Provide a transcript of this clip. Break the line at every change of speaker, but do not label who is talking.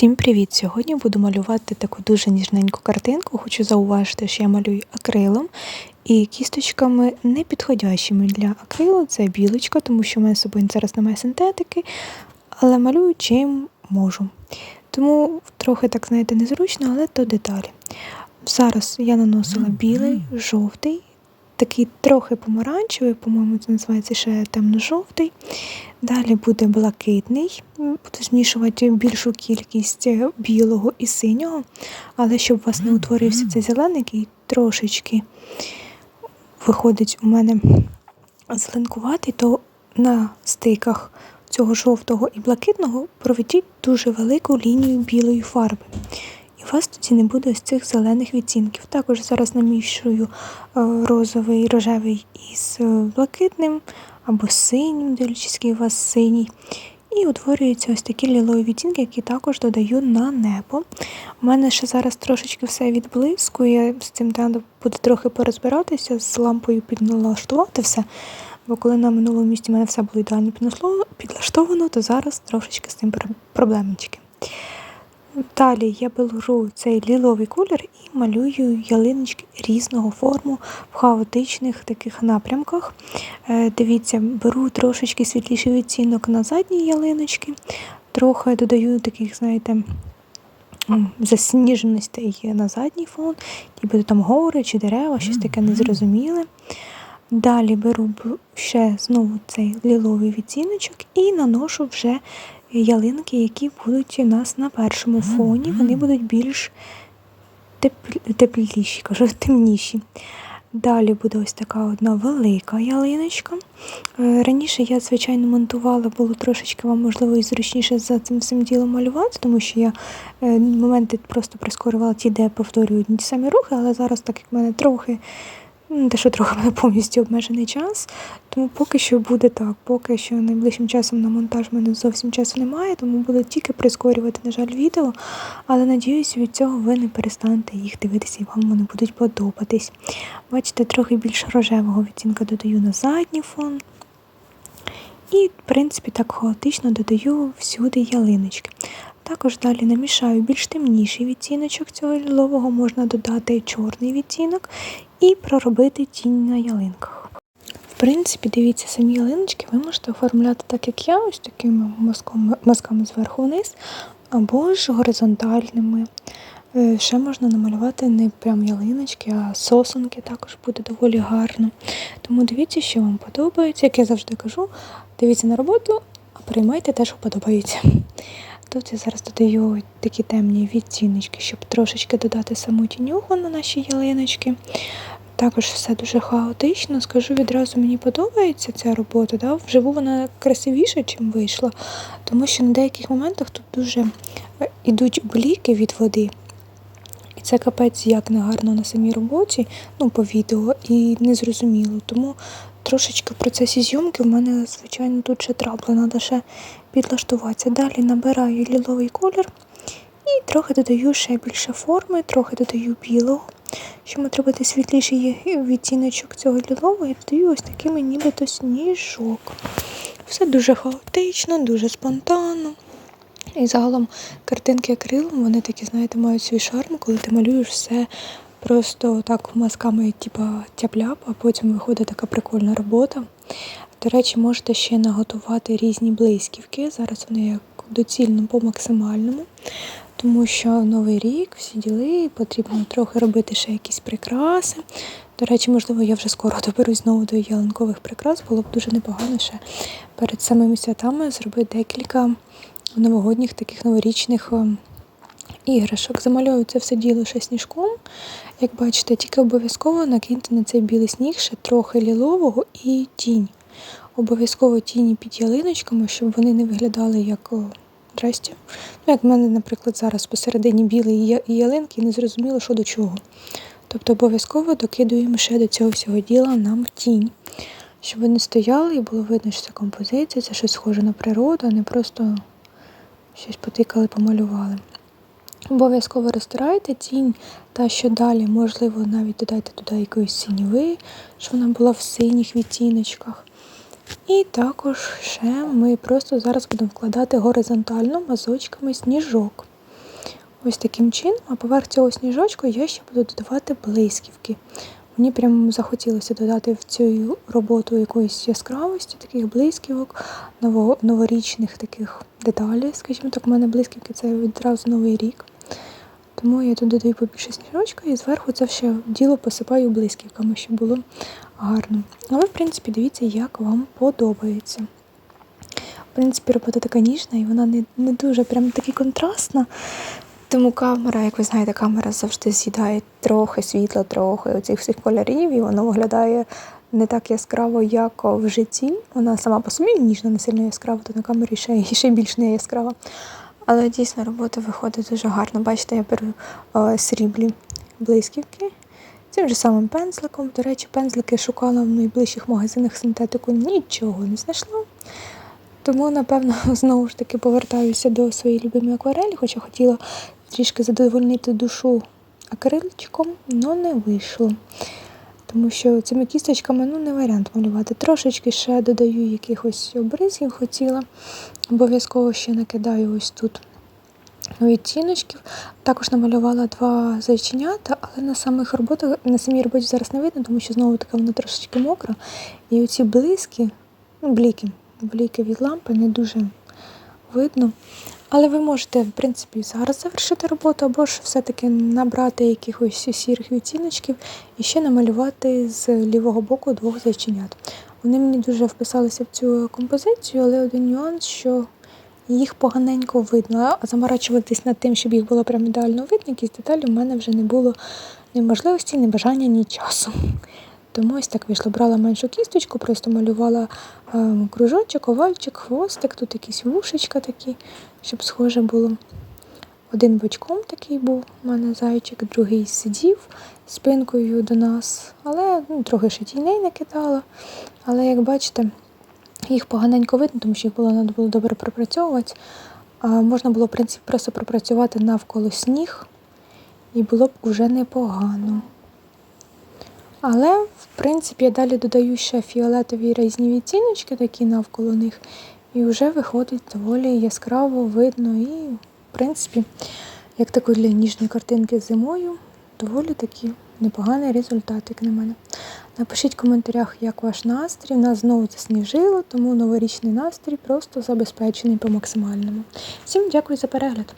Всім привіт! Сьогодні буду малювати таку дуже ніжненьку картинку. Хочу зауважити, що я малюю акрилом і кісточками не підходящими для акрилу. Це білочка, тому що в мене з собою зараз немає синтетики, але малюю чим можу. Тому трохи, так знаєте, незручно, але то деталі. Зараз я наносила білий, жовтий, такий трохи помаранчевий, по-моєму, це називається ще темно-жовтий. Далі буде блакитний, буду змішувати більшу кількість е, білого і синього, але щоб у вас не утворився цей зелений, який трошечки виходить у мене зеленкуватий, то на стиках цього жовтого і блакитного проведіть дуже велику лінію білої фарби. І у вас тоді не буде ось цих зелених відтінків. Також зараз намішую е, розовий рожевий із е, блакитним або синім, дивлячись, у вас синій. І утворюються ось такі лілові відтінки, які також додаю на небо. У мене ще зараз трошечки все відблискує, з цим треба буде трохи порозбиратися, з лампою підналаштувати все. Бо коли на минулому місці в мене все було ідеально підлаштовано, то зараз трошечки з цим проблемочки. Далі я беру цей ліловий колір і малюю ялиночки різного форму в хаотичних таких напрямках. Е, дивіться, беру трошечки світліший відцінок на задні ялиночки, трохи додаю таких, знаєте, засніженостей на задній фон, ніби там гори чи дерева, щось таке незрозуміле. Далі беру ще знову цей ліловий відціночок і наношу вже ялинки, які будуть у нас на першому фоні, вони будуть більш тепліші, кажу, темніші. Далі буде ось така одна велика ялиночка. Е, раніше я, звичайно, монтувала, було трошечки вам, можливо, і зручніше за цим всім ділом малювати, тому що я е, моменти просто прискорювала ті, де повторюю ті самі рухи, але зараз, так як в мене трохи те, що трохи мене повністю обмежений час, тому поки що буде так. Поки що найближчим часом на монтаж в мене зовсім часу немає, тому буду тільки прискорювати, на жаль, відео. Але надіюсь, від цього ви не перестанете їх дивитися і вам вони будуть подобатись. Бачите, трохи більш рожевого відтінка додаю на задній фон. І, в принципі, так хаотично додаю всюди ялиночки. Також далі намішаю більш темніший відтіночок цього лілового, можна додати чорний відтінок і проробити тінь на ялинках. В принципі, дивіться, самі ялиночки ви можете оформляти так, як я, ось такими мазками, мазками зверху вниз, або ж горизонтальними. Е, ще можна намалювати не прям ялиночки, а сосунки також буде доволі гарно. Тому дивіться, що вам подобається. Як я завжди кажу, дивіться на роботу, а приймайте те, що подобається. Тут я зараз додаю такі темні відтіночки, щоб трошечки додати саму тінюху на наші ялиночки. Також все дуже хаотично. Скажу відразу, мені подобається ця робота. Да? Вживу вона красивіша, чим вийшла, тому що на деяких моментах тут дуже йдуть бліки від води. І це капець як не гарно на самій роботі, ну, по відео, і незрозуміло. Тому трошечки в процесі зйомки в мене, звичайно, тут ще трабли, треба ще підлаштуватися. Далі набираю ліловий колір і трохи додаю ще більше форми, трохи додаю білого. Щоб отримати світліший відтіночок цього лілового, я додаю ось такими нібито сніжок. Все дуже хаотично, дуже спонтанно. І загалом картинки акрилом, вони такі, знаєте, мають свій шарм, коли ти малюєш все просто так мазками, типа тяп-ляп, а потім виходить така прикольна робота. До речі, можете ще наготувати різні блисківки. Зараз вони як доцільно по максимальному, тому що новий рік, всі діли, потрібно трохи робити ще якісь прикраси. До речі, можливо, я вже скоро доберусь знову до ялинкових прикрас. Було б дуже непогано ще перед самими святами зробити декілька новогодніх таких новорічних ем, іграшок. Замальовую це все діло ще сніжком. Як бачите, тільки обов'язково накиньте на цей білий сніг ще трохи лілового і тінь. Обов'язково тіні під ялиночками, щоб вони не виглядали як здрасті. Ну, Як в мене, наприклад, зараз посередині білої ялинки і не зрозуміло, що до чого. Тобто обов'язково докидуємо ще до цього всього діла нам тінь, щоб вони стояли і було видно, що це композиція, це щось схоже на природу, а не просто щось потикали, помалювали. Обов'язково розтирайте тінь, та що далі, можливо, навіть додайте туди якоїсь синьови, щоб вона була в синіх відтіночках. І також ще ми просто зараз будемо вкладати горизонтально мазочками сніжок. ось таким чином, а поверх цього сніжочку я ще буду додавати блисківки. Мені прям захотілося додати в цю роботу якоїсь яскравості, таких блисківок, новорічних таких деталей. Скажімо так, у мене блисківки це відразу новий рік. Тому я тут додаю побільше сніжочка і зверху це все діло посипаю блисківками, щоб було гарно. Але, в принципі, дивіться, як вам подобається. В принципі, робота така ніжна і вона не, не дуже прям таки контрастна. Тому камера, як ви знаєте, камера завжди з'їдає трохи світла, трохи оцих всіх кольорів, і воно виглядає не так яскраво, як в житті. Вона сама по собі ніжна, не сильно яскрава, то на камері ще, ще більш не яскрава. Але дійсно робота виходить дуже гарно. Бачите, я беру е, сріблі блисківки. Цим же самим пензликом. До речі, пензлики шукала в найближчих магазинах синтетику, нічого не знайшла. Тому, напевно, знову ж таки повертаюся до своєї любимої акварелі, хоча хотіла трішки задовольнити душу акрильчиком, але не вийшло. Тому що цими кісточками ну, не варіант малювати. Трошечки ще додаю якихось обризів хотіла. Обов'язково ще накидаю ось тут відтіночків. Також намалювала два зайченята, але на самих роботах, на самій роботі зараз не видно, тому що знову таки вона трошечки мокра. І оці блиски, ну, бліки, бліки від лампи не дуже видно. Але ви можете, в принципі, зараз завершити роботу, або ж все-таки набрати якихось сірих відтіночків і ще намалювати з лівого боку двох зайченят. Вони мені дуже вписалися в цю композицію, але один нюанс, що їх поганенько видно, а заморачуватись над тим, щоб їх було прям ідеально видно, якісь деталі в мене вже не було ні можливості, ні бажання, ні часу. Тому ось так вийшло. Брала меншу кісточку, просто малювала ем, кружочок, овальчик, хвостик, тут якісь вушечка такі, щоб схоже було. Один бочком такий був у мене зайчик, другий сидів спинкою до нас, але ну, трохи ще тіней накидала. Але як бачите, їх поганенько видно, тому що їх було треба було добре пропрацьовувати. А можна було, в принципі, просто пропрацювати навколо сніг, і було б уже непогано. Але, в принципі, я далі додаю ще фіолетові різні відтіночки, такі навколо них, і вже виходить доволі яскраво видно. І, в принципі, як такої для ніжної картинки зимою, доволі такі непоганий результат, як на мене. Напишіть в коментарях, як ваш настрій. Нас знову засніжило, тому новорічний настрій просто забезпечений по максимальному. Всім дякую за перегляд!